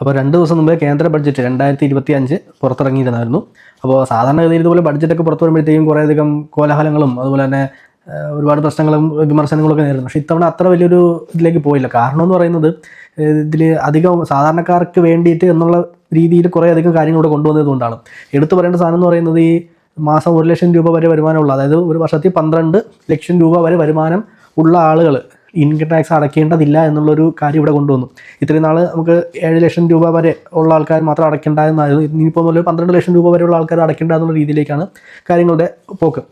അപ്പോൾ രണ്ട് ദിവസം മുമ്പേ കേന്ദ്ര ബഡ്ജറ്റ് രണ്ടായിരത്തി ഇരുപത്തി അഞ്ച് പുറത്തിറങ്ങിയിരുന്നായിരുന്നു. അപ്പോൾ സാധാരണഗതിയിൽ ഇതുപോലെ ബഡ്ജറ്റൊക്കെ പുറത്തു വരുമ്പോഴത്തേക്കും കുറേയധികം കോലാഹലങ്ങളും അതുപോലെ തന്നെ ഒരുപാട് പ്രശ്നങ്ങളും വിമർശനങ്ങളൊക്കെ നേരിടുന്നു. പക്ഷേ ഇത്തവണ അത്ര വലിയൊരു ഇതിലേക്ക് പോയില്ല. കാരണം എന്ന് പറയുന്നത് ഇതിൽ അധികം സാധാരണക്കാർക്ക് വേണ്ടിയിട്ട് എന്നുള്ള രീതിയിൽ കുറേ അധികം കാര്യങ്ങൾ ഇവിടെ കൊണ്ടുവന്നതുകൊണ്ടാണ് എടുത്തു പറയേണ്ട സാധനം എന്ന് പറയുന്നത് ഈ മാസം ഒരു ലക്ഷം രൂപ വരെ വരുമാനമുള്ള അതായത് ഒരു വർഷത്തിൽ പന്ത്രണ്ട് ലക്ഷം രൂപ വരെ വരുമാനം ഉള്ള ആളുകൾ ഇൻകം ടാക്സ് അടയ്ക്കേണ്ടതില്ല എന്നുള്ളൊരു കാര്യം ഇവിടെ കൊണ്ടുവന്നു. ഇത്രയും നാൾ നമുക്ക് ഏഴ് ലക്ഷം രൂപ വരെ ഉള്ള ആൾക്കാർ മാത്രം അടയ്ക്കേണ്ടതെന്നായിരുന്നു ഇനിയിപ്പോൾ മുതൽ പന്ത്രണ്ട് ലക്ഷം രൂപ വരെയുള്ള ആൾക്കാർ അടയ്ക്കേണ്ട എന്നുള്ള രീതിയിലേക്കാണ് കാര്യങ്ങളുടെ പോക്ക്.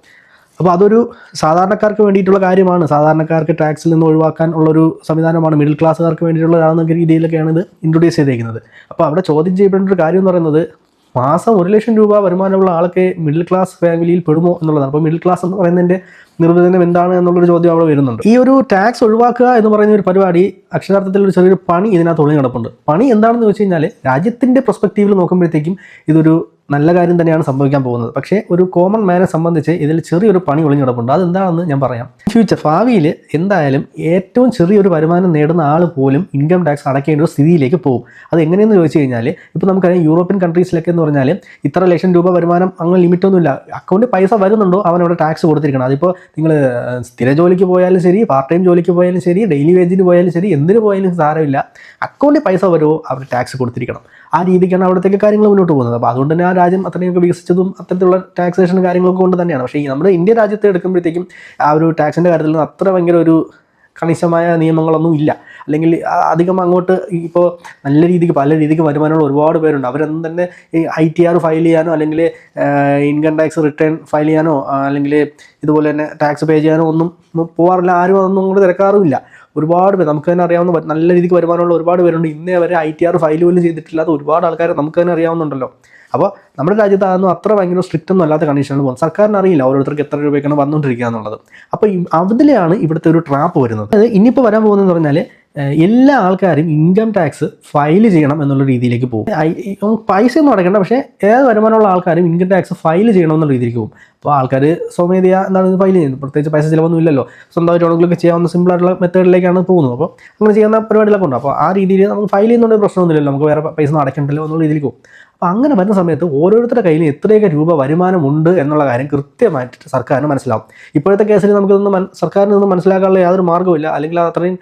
അപ്പോൾ അതൊരു സാധാരണക്കാർക്ക് വേണ്ടിയിട്ടുള്ള കാര്യമാണ്. സാധാരണക്കാർക്ക് ടാക്സിൽ നിന്ന് ഒഴിവാക്കാൻ ഉള്ളൊരു സംവിധാനമാണ്. മിഡിൽ ക്ലാസ്സുകാർക്ക് വേണ്ടിയിട്ടുള്ളതാണെന്ന രീതിയിലൊക്കെയാണ് ഇത് ഇൻട്രൊഡ്യൂസ് ചെയ്തേക്കുന്നത്. അപ്പോൾ അവിടെ ചോദ്യം ചെയ്യപ്പെടേണ്ട ഒരു കാര്യം എന്ന് പറയുന്നത് മാസം ഒരു ലക്ഷം രൂപ വരുമാനമുള്ള ആൾക്ക് മിഡിൽ ക്ലാസ് ഫാമിലിയിൽ പെടുമോ എന്നുള്ളതാണ്. അപ്പോൾ മിഡിൽ ക്ലാസ് എന്ന് പറയുന്നതിന്റെ നിർവചനം എന്താണ് എന്നുള്ളൊരു ചോദ്യം അവിടെ വരുന്നുണ്ട്. ഈ ഒരു ടാക്സ് ഒഴിവാക്കുക എന്ന് പറയുന്ന ഒരു പരിപാടി അക്ഷരാർത്ഥത്തിൽ ഒരു ചെറിയൊരു പണി ഇതിനകത്ത് ഒളിഞ്ഞു കിടപ്പുണ്ട്. പണി എന്താണെന്ന് വെച്ച് കഴിഞ്ഞാൽ രാജ്യത്തിന്റെ പെർസ്പെക്റ്റീവിൽ നോക്കുമ്പോഴത്തേക്കും ഇതൊരു നല്ല കാര്യം തന്നെയാണ് സംഭവിക്കാൻ പോകുന്നത്. പക്ഷേ ഒരു കോമൺ മാനെ സംബന്ധിച്ച് ഇതിൽ ചെറിയൊരു പണി ഒളിഞ്ഞിടപ്പുണ്ട് അതെന്താണെന്ന് ഞാൻ പറയാം. ഫ്യൂച്ചർ ഭാവിയിൽ എന്തായാലും ഏറ്റവും ചെറിയൊരു വരുമാനം നേടുന്ന ആൾ പോലും ഇൻകം ടാക്സ് അടയ്ക്കേണ്ട ഒരു സ്ഥിതിയിലേക്ക് പോകും. അത് എങ്ങനെയെന്ന് ചോദിച്ചു കഴിഞ്ഞാൽ ഇപ്പോൾ നമുക്കറിയാം യൂറോപ്യൻ കൺട്രീസിലൊക്കെ എന്ന് പറഞ്ഞാൽ ഇത്ര ലക്ഷം രൂപ വരുമാനം അങ്ങനെ ലിമിറ്റൊന്നുമില്ല അക്കൗണ്ടിൽ പൈസ വരുന്നുണ്ടോ? അവൻ അവിടെ ടാക്സ് കൊടുത്തിരിക്കണം അതിപ്പോൾ നിങ്ങൾ സ്ഥിര ജോലിക്ക് പോയാലും ശരി പാർട്ട് ടൈം ജോലിക്ക് പോയാലും ശരി ഡെയിലി വേജിന് പോയാലും ശരി എന്തിന് പോയാലും സാരമില്ല. അക്കൗണ്ടിൽ പൈസ വരുമോ അവർ ടാക്സ് കൊടുത്തിരിക്കണം. ആ രീതിക്കാണ് അവിടത്തേക്ക് കാര്യങ്ങൾ മുന്നോട്ട് പോകുന്നത്. അപ്പോൾ അതുകൊണ്ട് തന്നെ രാജ്യം അത്രയൊക്കെ വികസിച്ചതും അത്തരത്തിലുള്ള ടാക്സേഷൻ കാര്യങ്ങളൊക്കെ കൊണ്ട് തന്നെയാണ്. പക്ഷേ ഈ നമ്മുടെ ഇന്ത്യ രാജ്യത്തെ എടുക്കുമ്പോഴത്തേക്കും ആ ഒരു ടാക്സിന്റെ കാര്യത്തിൽ അത്ര ഭയങ്കര ഒരു കണിശമായ നിയമങ്ങളൊന്നും ഇല്ല. അല്ലെങ്കിൽ അധികം അങ്ങോട്ട് ഇപ്പോൾ നല്ല രീതിക്ക് പല രീതിക്ക് വരുമാനമുള്ള ഒരുപാട് പേരുണ്ട്. അവരൊന്നും തന്നെ ഈ ഐ ടി ആർ ഫയൽ ചെയ്യാനോ അല്ലെങ്കിൽ ഇൻകം ടാക്സ് റിട്ടേൺ ഫയൽ ചെയ്യാനോ അല്ലെങ്കിൽ ഇതുപോലെ തന്നെ ടാക്സ് പേ ചെയ്യാനോ ഒന്നും പോകാറില്ല ആരും അതൊന്നും അങ്ങോട്ട് തിരക്കാറുമില്ല. ഒരുപാട് പേര് നമുക്ക് തന്നെ അറിയാവുന്ന നല്ല രീതിക്ക് വരുമാനമുള്ള ഒരുപാട് പേരുണ്ട്. ഇന്നേ വരെ ഐ ടി ആർ ഫയൽ പോലും ചെയ്തിട്ടില്ലാത്ത ഒരുപാട് ആൾക്കാർ നമുക്ക് തന്നെ അറിയാവുന്നുണ്ടല്ലോ. അപ്പോൾ നമ്മുടെ രാജ്യത്ത് അതൊന്നും അത്ര ഭയങ്കര സ്ട്രിക്റ്റ് ഒന്നും അല്ലാത്ത കണ്ടീഷനാണ് പോകുന്നത്. സർക്കാരിന് അറിയില്ല ഓരോരുത്തർക്ക് എത്ര രൂപയ്ക്കാണ് വന്നുകൊണ്ടിരിക്കുക എന്നുള്ളത്. അപ്പോൾ അതിലെയാണ് ഇവിടുത്തെ ഒരു ട്രാപ്പ് വരുന്നത്. അതായത് ഇനിയിപ്പോൾ വരാൻ പോകുന്നതെന്ന് പറഞ്ഞാൽ എല്ലാ ആൾക്കാരും ഇൻകം ടാക്സ് ഫയൽ ചെയ്യണം എന്നുള്ള രീതിയിലേക്ക് പോകും. പൈസ ഒന്നും അടയ്ക്കേണ്ട പക്ഷേ ഏത് വരുമാനമുള്ള ആൾക്കാരും ഇൻകം ടാക്സ് ഫയൽ ചെയ്യണം എന്നുള്ള രീതിയിലേക്ക് പോകും. അപ്പോൾ ആൾക്കാർ സ്വമേധയാ എന്താണ് ഫയൽ ചെയ്യുന്നത്? പ്രത്യേകിച്ച് പൈസ ചിലവൊന്നും ഇല്ലല്ലോ സ്വന്തമായിട്ട് ചെയ്യാവുന്ന സിമ്പിൾ ആയിട്ടുള്ള മെത്തേഡിലേക്കാണ് പോകുന്നത്. അപ്പോൾ അങ്ങനെ ചെയ്യുന്ന പരിപാടികളൊക്കെ ഉണ്ട്. അപ്പോൾ ആ രീതിയിൽ നമുക്ക് ഫയൽ ചെയ്യുന്നുണ്ട് പ്രശ്നമൊന്നുമില്ലല്ലോ. നമുക്ക് വേറെ പൈസ അടയ്ക്കണ്ടല്ലോ എന്നുള്ള രീതിയിലേക്ക് പോകും. അപ്പോൾ അങ്ങനെ വരുന്ന സമയത്ത് ഓരോരുത്തരുടെ കയ്യിൽ എത്രയൊക്കെ രൂപ വരുമാനമുണ്ട് എന്നുള്ള കാര്യം കൃത്യമായിട്ട് സർക്കാരിന് മനസ്സിലാവും. ഇപ്പോഴത്തെ കേസിൽ നമുക്കിതൊന്നും മൻ സർക്കാരിൽ നിന്ന് മനസ്സിലാക്കാനുള്ള യാതൊരു മാർഗമില്ല അല്ലെങ്കിൽ അത് അത്രയും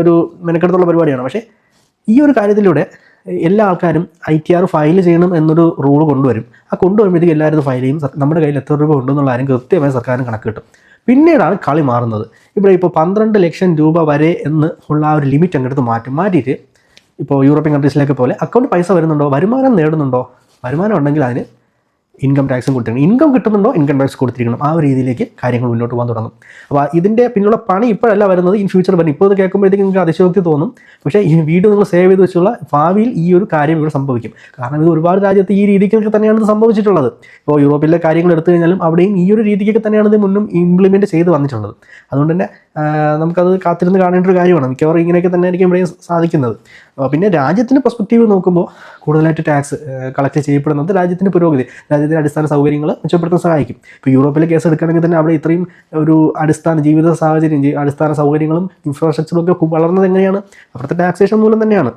ഒരു മെനക്കെടുത്തുള്ള പരിപാടിയാണ്. പക്ഷേ ഈ ഒരു കാര്യത്തിലൂടെ എല്ലാ ആൾക്കാരും ഐ ടി ആർ ഫയൽ ചെയ്യണം എന്നൊരു റൂൾ കൊണ്ടുവരും. ആ കൊണ്ടുവരുമ്പോഴത്തേക്ക് എല്ലാവരും ഇത് ഫയൽ ചെയ്യും നമ്മുടെ കയ്യിൽ എത്ര രൂപ ഉണ്ടെന്നുള്ള ആരും കൃത്യമായി സർക്കാരിന് കണക്ക് കിട്ടും. പിന്നീടാണ് കളി മാറുന്നത്. ഇവിടെ ഇപ്പോൾ പന്ത്രണ്ട് ലക്ഷം രൂപ വരെ എന്ന് ഉള്ള ആ ഒരു ലിമിറ്റ് അങ്ങെടുത്ത് മാറ്റും മാറ്റിയിട്ട് ഇപ്പോൾ യൂറോപ്യൻ കൺട്രീസിലേക്ക് പോലെ അക്കൗണ്ട് പൈസ വരുന്നുണ്ടോ? വരുമാനം നേടുന്നുണ്ടോ? വരുമാനം ഉണ്ടെങ്കിൽ അതിന് ഇൻകം ടാക്സും കൊടുത്തിരിക്കണം. ഇൻകം കിട്ടുന്നുണ്ടോ? ഇൻകം ടാക്സ് കൊടുത്തിരിക്കണം. ആ ഒരു രീതിയിലേക്ക് കാര്യങ്ങൾ മുന്നോട്ട് പോകാൻ തുടങ്ങും. അപ്പോൾ ഇതിന്റെ പിന്നിലുള്ള പണി ഇപ്പോഴല്ല വരുന്നത്. ഇൻ ഫ്യൂച്ചർ വരും ഇപ്പോൾ ഇത് കേൾക്കുമ്പോഴത്തേക്ക് നിങ്ങൾക്ക് അതിശോക്തി തോന്നും. പക്ഷേ ഈ വീട് നിങ്ങൾ സേവ് ചെയ്ത് വെച്ചുള്ള ഭാവിയിൽ ഈ ഒരു കാര്യം ഇവിടെ സംഭവിക്കും. കാരണം ഇത് ഒരുപാട് രാജ്യത്ത് ഈ രീതിക്കൊക്കെ തന്നെയാണ് ഇത് സംഭവിച്ചിട്ടുള്ളത്. ഇപ്പോൾ യൂറോപ്പിലെ കാര്യങ്ങൾ എടുത്തു കഴിഞ്ഞാലും അവിടെയും ഈ ഒരു രീതിക്കൊക്കെ തന്നെയാണ് ഇത് മുന്നും ഇംപ്ലിമെന്റ് ചെയ്ത് വന്നിട്ടുള്ളത്. അതുകൊണ്ട് തന്നെ നമുക്കത് കാത്തിരുന്ന് കാണേണ്ട ഒരു കാര്യമാണ്. മിക്കവാറും ഇങ്ങനെയൊക്കെ തന്നെ ആയിരിക്കും ഇവിടെയും സാധിക്കുന്നത്. പിന്നെ രാജ്യത്തിന്റെ പെർസ്പെക്റ്റീവ് നോക്കുമ്പോൾ കൂടുതലായിട്ട് ടാക്സ് കളക്ട് ചെയ്യപ്പെടുന്നത് രാജ്യത്തിന്റെ പുരോഗതി രാജ്യത്തിന്റെ അടിസ്ഥാന സൗകര്യങ്ങൾ മെച്ചപ്പെടുത്താൻ സഹായിക്കും. ഇപ്പോൾ യൂറോപ്പിലെ കേസ് എടുക്കുകയാണെങ്കിൽ തന്നെ അവിടെ ഇത്രയും ഒരു അടിസ്ഥാന ജീവിത സാഹചര്യം അടിസ്ഥാന സൗകര്യങ്ങളും ഇൻഫ്രാസ്ട്രക്ചറും ഒക്കെ വളർന്നത് എങ്ങനെയാണ്? അവിടുത്തെ ടാക്സേഷൻ മൂലം തന്നെയാണ്.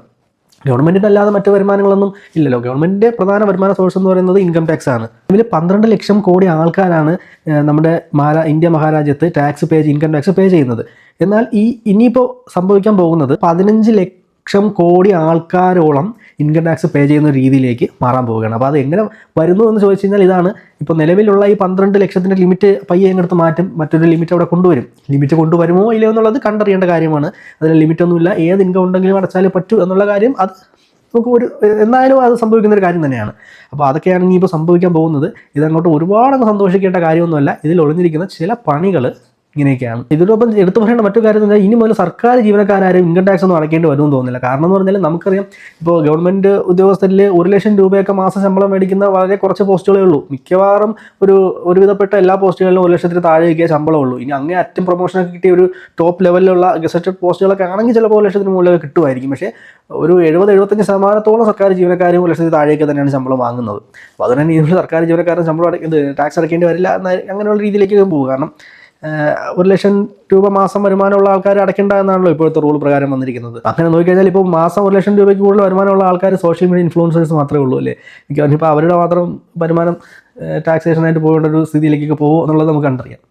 ഗവൺമെന്റിന് അല്ലാതെ മറ്റു വരുമാനങ്ങളൊന്നും ഇല്ലല്ലോ. ഗവൺമെന്റിന്റെ പ്രധാന വരുമാന സോഴ്സ് എന്ന് പറയുന്നത് ഇൻകം ടാക്സ് ആണ്. ഇതിൽ പന്ത്രണ്ട് ലക്ഷം കോടി ആൾക്കാരാണ് നമ്മുടെ മഹാരാ India മഹാരാജ്യത്ത് tax pay income tax pay ചെയ്യുന്നത്. എന്നാൽ ഈ ഇനിയിപ്പോൾ സംഭവിക്കാൻ പോകുന്നത് പതിനഞ്ച് ലക്ഷം കോടി ആൾക്കാരോളം ഇൻകം ടാക്സ് പേ ചെയ്യുന്ന രീതിയിലേക്ക് മാറാൻ പോവുകയാണ്. അപ്പോൾ അത് എങ്ങനെ വരുന്നു എന്ന് ചോദിച്ചു കഴിഞ്ഞാൽ ഇതാണ്. ഇപ്പോൾ നിലവിലുള്ള ഈ പന്ത്രണ്ട് ലക്ഷത്തിന്റെ ലിമിറ്റ് പയ്യെ എങ്ങനെടുത്ത് മാറ്റും. മറ്റൊരു ലിമിറ്റ് അവിടെ കൊണ്ടുവരും. ലിമിറ്റ് കൊണ്ടുവരുമോ ഇല്ലയോ എന്നുള്ളത് കണ്ടറിയേണ്ട കാര്യമാണ്. അതിന് ലിമിറ്റൊന്നുമില്ല ഏത് ഇൻകം ഉണ്ടെങ്കിലും അടച്ചാലേ പറ്റൂ എന്നുള്ള കാര്യം അത് നമുക്ക് ഒരു എന്തായാലും അത് സംഭവിക്കുന്ന ഒരു കാര്യം തന്നെയാണ്. അപ്പോൾ അതൊക്കെയാണ് ഇനിയിപ്പോൾ സംഭവിക്കാൻ പോകുന്നത്. ഇതങ്ങോട്ട് ഒരുപാടങ്ങ് സന്തോഷിക്കേണ്ട കാര്യമൊന്നുമല്ല. ഇതിൽ ഒളിഞ്ഞിരിക്കുന്ന ചില പണികൾ ഇങ്ങനെയൊക്കെയാണ്. ഇതിനൊപ്പം എടുത്തു പറയേണ്ട മറ്റൊരു കാര്യം എന്ന് പറഞ്ഞാൽ ഇനി മുതൽ സർക്കാർ ജീവനക്കാരും ഇൻകം ടാക്സ് ഒന്നും അടയ്ക്കേണ്ടി വരുമെന്ന് തോന്നുന്നില്ല. കാരണം എന്ന് പറഞ്ഞാൽ നമുക്കറിയാം ഇപ്പോൾ ഗവൺമെന്റ് ഉദ്യോഗസ്ഥരിൽ ഒരു ലക്ഷം രൂപയൊക്കെ മാസം ശമ്പളം മേടിക്കുന്ന വളരെ കുറച്ച് പോസ്റ്റുകളേ ഉള്ളൂ. മിക്കവാറും ഒരു ഒരുവിധപ്പെട്ട എല്ലാ പോസ്റ്റുകളിലും ഒരു ലക്ഷത്തിന് ശമ്പളം ഉള്ളൂ. ഇനി അങ്ങേ അറ്റം പ്രൊമോഷനൊക്കെ കിട്ടിയ ഒരു ടോപ്പ് ലെവലിലുള്ള ഗസറ്റഡ് പോസ്റ്റുകളൊക്കെ ആണെങ്കിൽ ചിലപ്പോൾ ഒരു ലക്ഷത്തിന് മുകളിലൊക്കെ കിട്ടുമായിരിക്കും. പക്ഷേ ഒരു എഴുപത് എഴുപത്തഞ്ച് ശതമാനത്തോളം സർക്കാർ ജീവനക്കാരും ഒരു ലക്ഷത്തിന് താഴെയൊക്കെ തന്നെയാണ് ശമ്പളം വാങ്ങുന്നത്. അപ്പോൾ അതുകൊണ്ട് തന്നെ സർക്കാർ ജീവനക്കാരുടെ ശമ്പളം അടയ്ക്കുന്നത് ടാക്സ് അടയ്ക്കേണ്ടി വരില്ല എന്ന അങ്ങനെയുള്ള രീതിയിലേക്ക് പോകും. കാരണം ഒരു ലക്ഷം രൂപ മാസം വരുമാനമുള്ള ആൾക്കാർ അടയ്ക്കേണ്ട എന്നാണല്ലോ ഇപ്പോഴത്തെ റൂൾ പ്രകാരം വന്നിരിക്കുന്നത്. അങ്ങനെ നോക്കിക്കഴിഞ്ഞാൽ ഇപ്പോൾ മാസം ഒരു ലക്ഷം രൂപയ്ക്ക് കൂടുതൽ വരുമാനമുള്ള ആൾക്കാർ സോഷ്യൽ മീഡിയ ഇൻഫ്ലുവൻസേഴ്സ് മാത്രമേ ഉള്ളൂ അല്ലേ? എനിക്ക് ഇപ്പോൾ അവരുടെ മാത്രം വരുമാനം ടാക്സേഷനായിട്ട് പോകേണ്ട ഒരു സ്ഥിതിയിലേക്കൊക്കെ പോകുമോ എന്നുള്ളത് നമുക്ക് കണ്ടറിയാം.